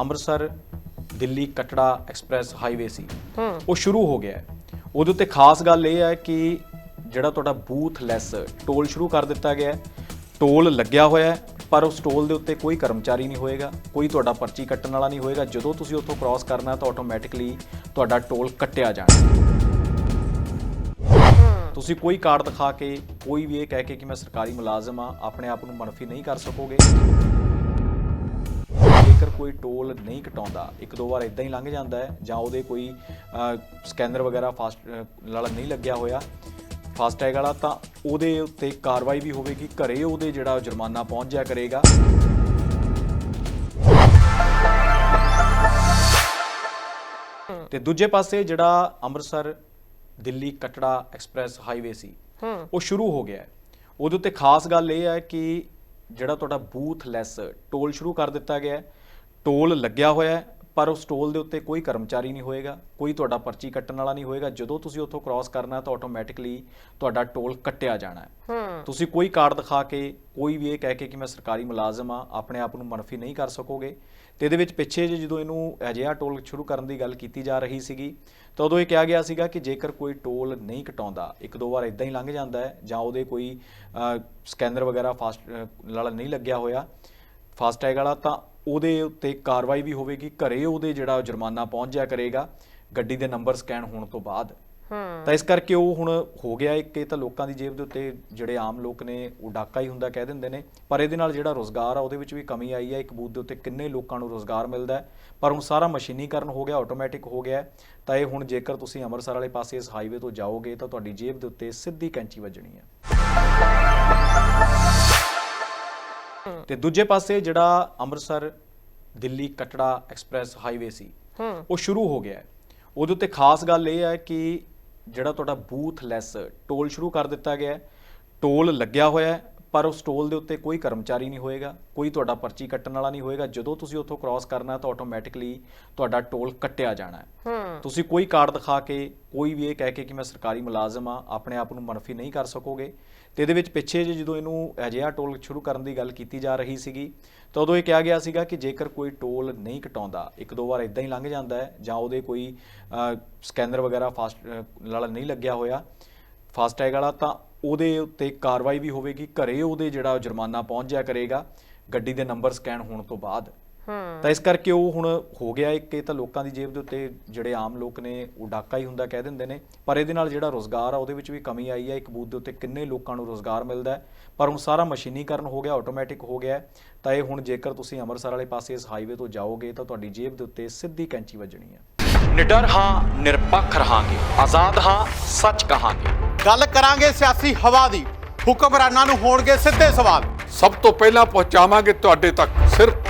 Amritsar Delhi Katra express highway ਸੀ। ਉਹ ਸ਼ੁਰੂ ਹੋ ਗਿਆ ਹੈ। ਉਹਦੇ ਉੱਤੇ ਖਾਸ ਗੱਲ ਇਹ ਹੈ ਕਿ ਜਿਹੜਾ ਤੁਹਾਡਾ ਬੂਥ ਲੈਸ ਟੋਲ ਸ਼ੁਰੂ ਕਰ ਦਿੱਤਾ ਗਿਆ ਹੈ। ਟੋਲ ਲੱਗਿਆ ਹੋਇਆ ਹੈ ਪਰ ਉਸ ਟੋਲ ਦੇ ਉੱਤੇ ਕੋਈ ਕਰਮਚਾਰੀ ਨਹੀਂ ਹੋਏਗਾ ਕੋਈ ਤੁਹਾਡਾ ਪਰਚੀ ਕੱਟਣ ਵਾਲਾ ਨਹੀਂ ਹੋਏਗਾ। ਜਦੋਂ ਤੁਸੀਂ ਉੱਥੋਂ ਕ੍ਰਾਸ ਕਰਨਾ ਤਾਂ ਆਟੋਮੈਟਿਕਲੀ ਤੁਹਾਡਾ ਟੋਲ ਕੱਟਿਆ ਜਾਣਾ ਤੁਸੀਂ ਕੋਈ ਕਾਰਡ ਦਿਖਾ ਕੇ ਕੋਈ ਵੀ ਇਹ ਕਹਿ ਕੇ ਕਿ ਮੈਂ ਸਰਕਾਰੀ ਮੁਲਾਜ਼ਮ ਆ ਆਪਣੇ ਆਪ ਨੂੰ ਮਨਫੀ ਨਹੀਂ ਕਰ ਸਕੋਗੇ। ਜੇਕਰ ਕੋਈ ਟੋਲ ਨਹੀਂ ਕਟਾਉਂਦਾ ਇੱਕ ਦੋ ਵਾਰ ਇਦਾਂ ਹੀ ਲੰਘ ਜਾਂਦਾ ਹੈ ਜਾਂ ਉਹਦੇ ਕੋਈ ਸਕੈਨਰ ਵਗੈਰਾ ਫਾਸਟ ਨਾਲ ਨਹੀਂ ਲੱਗਿਆ ਹੋਇਆ ਫਾਸਟੈਗ ਵਾਲਾ ਤਾਂ ਉਹਦੇ ਉੱਤੇ ਕਾਰਵਾਈ ਵੀ ਹੋਵੇਗੀ ਘਰੇ ਉਹਦੇ ਜਿਹੜਾ ਜੁਰਮਾਨਾ ਪਹੁੰਚ ਜਾਇਆ ਕਰੇਗਾ। ਤੇ ਦੂਜੇ ਪਾਸੇ ਜਿਹੜਾ ਅੰਮ੍ਰਿਤਸਰ ਦਿੱਲੀ ਕਟੜਾ ਐਕਸਪ੍ਰੈਸ ਹਾਈਵੇ ਸੀ ਉਹ ਸ਼ੁਰੂ ਹੋ ਗਿਆ ਉਹਦੇ ਉੱਤੇ ਖਾਸ ਗੱਲ ਇਹ ਹੈ ਕਿ ਜਿਹੜਾ ਤੁਹਾਡਾ ਬੂਥ ਲੈਸ ਟੋਲ ਸ਼ੁਰੂ ਕਰ ਦਿੱਤਾ ਗਿਆ ਹੈ। ਟੋਲ ਲੱਗਿਆ ਹੋਇਆ ਹੈ ਪਰ ਉਸ ਟੋਲ ਦੇ ਉੱਤੇ ਕੋਈ ਕਰਮਚਾਰੀ ਨਹੀਂ ਹੋਏਗਾ ਕੋਈ ਤੁਹਾਡਾ ਪਰਚੀ ਕੱਟਣ ਵਾਲਾ ਨਹੀਂ ਹੋਏਗਾ। ਜਦੋਂ ਤੁਸੀਂ ਉੱਥੋਂ ਕ੍ਰਾਸ ਕਰਨਾ ਤਾਂ ਆਟੋਮੈਟਿਕਲੀ ਤੁਹਾਡਾ ਟੋਲ ਕੱਟਿਆ ਜਾਣਾ ਹੈ। ਤੁਸੀਂ ਕੋਈ ਕਾਰਡ ਦਿਖਾ ਕੇ ਕੋਈ ਵੀ ਇਹ ਕਹਿ ਕੇ ਕਿ ਮੈਂ ਸਰਕਾਰੀ ਮੁਲਾਜ਼ਮ ਆ ਆਪਣੇ ਆਪ ਨੂੰ ਮਨਫੀ ਨਹੀਂ ਕਰ ਸਕੋਗੇ। ਤੇ ਇਹਦੇ ਵਿੱਚ ਪਿੱਛੇ ਜੇ ਜਦੋਂ ਇਹਨੂੰ ਅਜਿਹਾ ਟੋਲ ਸ਼ੁਰੂ ਕਰਨ ਦੀ ਗੱਲ ਕੀਤੀ ਜਾ ਰਹੀ ਸੀਗੀ ਤਾਂ ਉਦੋਂ ਇਹ ਕਿਹਾ ਗਿਆ ਸੀਗਾ ਕਿ ਜੇਕਰ ਕੋਈ ਟੋਲ ਨਹੀਂ ਕਟਾਉਂਦਾ ਇੱਕ ਦੋ ਵਾਰ ਇਦਾਂ ਹੀ ਲੰਘ ਜਾਂਦਾ ਹੈ ਜਾਂ ਉਹਦੇ ਕੋਈ ਸਕੈਨਰ ਵਗੈਰਾ ਫਾਸਟ ਨਾਲ ਨਹੀਂ ਲੱਗਿਆ ਹੋਇਆ ਫਾਸਟੈਗ ਵਾਲਾ ਤਾਂ ਉਹਦੇ ਉੱਤੇ ਕਾਰਵਾਈ ਵੀ ਹੋਵੇਗੀ ਘਰੇ ਉਹਦੇ ਜਿਹੜਾ ਜੁਰਮਾਨਾ ਪਹੁੰਚ ਜਾਇਆ ਕਰੇਗਾ ਗੱਡੀ ਦੇ ਨੰਬਰ ਸਕੈਨ ਹੋਣ ਤੋਂ ਬਾਅਦ। ਤਾਂ ਇਸ ਕਰਕੇ ਉਹ ਹੁਣ ਹੋ ਗਿਆ ਇੱਕ ਇਹ ਤਾਂ ਲੋਕਾਂ ਦੀ ਜੇਬ ਦੇ ਉੱਤੇ ਜਿਹੜੇ ਆਮ ਲੋਕ ਨੇ ਉਹ ਡਾਕਾ ਹੀ ਹੁੰਦਾ ਕਹਿ ਦਿੰਦੇ ਨੇ। ਪਰ ਇਹਦੇ ਨਾਲ ਜਿਹੜਾ ਰੋਜ਼ਗਾਰ ਆ ਉਹਦੇ ਵਿੱਚ ਵੀ ਕਮੀ ਆਈ ਹੈ ਇੱਕ ਬੂਥ ਦੇ ਉੱਤੇ ਕਿੰਨੇ ਲੋਕਾਂ ਨੂੰ ਰੋਜ਼ਗਾਰ ਮਿਲਦਾ ਹੈ। ਪਰ ਹੁਣ ਸਾਰਾ ਮਸ਼ੀਨੀਕਰਨ ਹੋ ਗਿਆ ਆਟੋਮੈਟਿਕ ਹੋ ਗਿਆ। ਤਾਂ ਇਹ ਹੁਣ ਜੇਕਰ ਤੁਸੀਂ ਅੰਮ੍ਰਿਤਸਰ ਵਾਲੇ ਪਾਸੇ ਇਸ ਹਾਈਵੇ ਤੋਂ ਜਾਓਗੇ ਤਾਂ ਤੁਹਾਡੀ ਜੇਬ ਦੇ ਉੱਤੇ ਸਿੱਧੀ ਕੈਂਚੀ ਵੱਜਣੀ ਹੈ ਤੇ ਦੂਜੇ ਪਾਸੇ ਜਿਹੜਾ ਅੰਮ੍ਰਿਤਸਰ ਦਿੱਲੀ ਕਟੜਾ ਐਕਸਪ੍ਰੈਸ ਹਾਈਵੇ ਸੀ ਉਹ ਸ਼ੁਰੂ ਹੋ ਗਿਆ ਹੈ। ਉਹਦੇ ਉੱਤੇ ਖਾਸ ਗੱਲ ਇਹ ਹੈ ਕਿ ਜਿਹੜਾ ਤੁਹਾਡਾ ਬੂਥ ਲੈਸ ਟੋਲ ਸ਼ੁਰੂ ਕਰ ਦਿੱਤਾ ਗਿਆ ਹੈ। ਟੋਲ ਲੱਗਿਆ ਹੋਇਆ ਹੈ ਪਰ ਉਸ ਟੋਲ ਦੇ ਉੱਤੇ ਕੋਈ ਕਰਮਚਾਰੀ ਨਹੀਂ ਹੋਏਗਾ ਕੋਈ ਤੁਹਾਡਾ ਪਰਚੀ ਕੱਟਣ ਵਾਲਾ ਨਹੀਂ ਹੋਏਗਾ। ਜਦੋਂ ਤੁਸੀਂ ਉੱਥੋਂ ਕ੍ਰਾਸ ਕਰਨਾ ਤਾਂ ਆਟੋਮੈਟਿਕਲੀ ਤੁਹਾਡਾ ਟੋਲ ਕੱਟਿਆ ਜਾਣਾ ਹੈ। ਤੁਸੀਂ ਕੋਈ ਕਾਰਡ ਦਿਖਾ ਕੇ ਕੋਈ ਵੀ ਇਹ ਕਹਿ ਕੇ ਕਿ ਮੈਂ ਸਰਕਾਰੀ ਮੁਲਾਜ਼ਮ ਆ ਆਪਣੇ ਆਪ ਨੂੰ ਮਨਫੀ ਨਹੀਂ ਕਰ ਸਕੋਗੇ। ਤੇ ਇਹਦੇ ਵਿੱਚ ਪਿੱਛੇ ਜੇ ਜਦੋਂ ਇਹਨੂੰ ਅਜਿਹਾ ਟੋਲ ਸ਼ੁਰੂ ਕਰਨ ਦੀ ਗੱਲ ਕੀਤੀ ਜਾ ਰਹੀ ਸੀਗੀ, ਤਾਂ ਉਦੋਂ ਇਹ ਕਿਹਾ ਗਿਆ ਸੀਗਾ ਕਿ ਜੇਕਰ ਕੋਈ ਟੋਲ ਨਹੀਂ ਕਟਾਉਂਦਾ, ਇੱਕ ਦੋ ਵਾਰ ਇਦਾਂ ਹੀ ਲੰਘ ਜਾਂਦਾ ਹੈ ਜਾਂ ਉਹਦੇ ਕੋਈ ਸਕੈਨਰ ਵਗੈਰਾ ਫਾਸਟ ਵਾਲਾ ਨਹੀਂ ਲੱਗਿਆ ਹੋਇਆ ਫਾਸਟੈਗ ਵਾਲਾ, ਤਾਂ ਉਹਦੇ ਉੱਤੇ ਕਾਰਵਾਈ ਵੀ ਹੋਵੇਗੀ, ਘਰੇ ਉਹਦੇ ਜਿਹੜਾ ਜੁਰਮਾਨਾ ਪਹੁੰਚ ਜਾਇਆ ਕਰੇਗਾ, ਗੱਡੀ ਦੇ ਨੰਬਰ ਸਕੈਨ ਹੋਣ ਤੋਂ ਬਾਅਦ। ਤਾਂ ਇਸ ਕਰਕੇ ਉਹ ਹੁਣ ਹੋ ਗਿਆ ਇੱਕ ਇਹ ਤਾਂ ਲੋਕਾਂ ਦੀ ਜੇਬ ਦੇ ਉੱਤੇ ਜਿਹੜੇ ਆਮ ਲੋਕ ਨੇ ਉਹ ਡਾਕਾ ਹੀ ਹੁੰਦਾ ਕਹਿ ਦਿੰਦੇ ਨੇ। ਪਰ ਇਹਦੇ ਨਾਲ ਜਿਹੜਾ ਰੋਜ਼ਗਾਰ ਆ ਉਹਦੇ ਵਿੱਚ ਵੀ ਕਮੀ ਆਈ ਹੈ ਇੱਕ ਬੂਥ ਦੇ ਉੱਤੇ ਕਿੰਨੇ ਲੋਕਾਂ ਨੂੰ ਰੋਜ਼ਗਾਰ ਮਿਲਦਾ ਹੈ। ਪਰ ਹੁਣ ਸਾਰਾ ਮਸ਼ੀਨੀਕਰਨ ਹੋ ਗਿਆ ਆਟੋਮੈਟਿਕ ਹੋ ਗਿਆ। ਤਾਂ ਇਹ ਹੁਣ ਜੇਕਰ ਤੁਸੀਂ ਅੰਮ੍ਰਿਤਸਰ ਵਾਲੇ ਪਾਸੇ ਇਸ ਹਾਈਵੇ ਤੋਂ ਜਾਓਗੇ ਤਾਂ ਤੁਹਾਡੀ ਜੇਬ ਦੇ ਉੱਤੇ ਸਿੱਧੀ ਕੈਂਚੀ ਵੱਜਣੀ ਹੈ। ਨਿਡਰ ਹਾਂ ਨਿਰਪੱਖ ਰਹਾਂਗੇ। ਆਜ਼ਾਦ ਹਾਂ ਸੱਚ ਕਹਾਂਗੇ। ਗੱਲ ਕਰਾਂਗੇ ਸਿਆਸੀ ਹਵਾ ਦੀ। ਹੁਕਮਰਾਨਾਂ ਨੂੰ ਹੋਣਗੇ ਸਿੱਧੇ ਸਵਾਲ। ਸਭ ਤੋਂ ਪਹਿਲਾਂ ਪਹੁੰਚਾਵਾਂਗੇ ਤੁਹਾਡੇ ਤੱਕ ਸਿਰਫ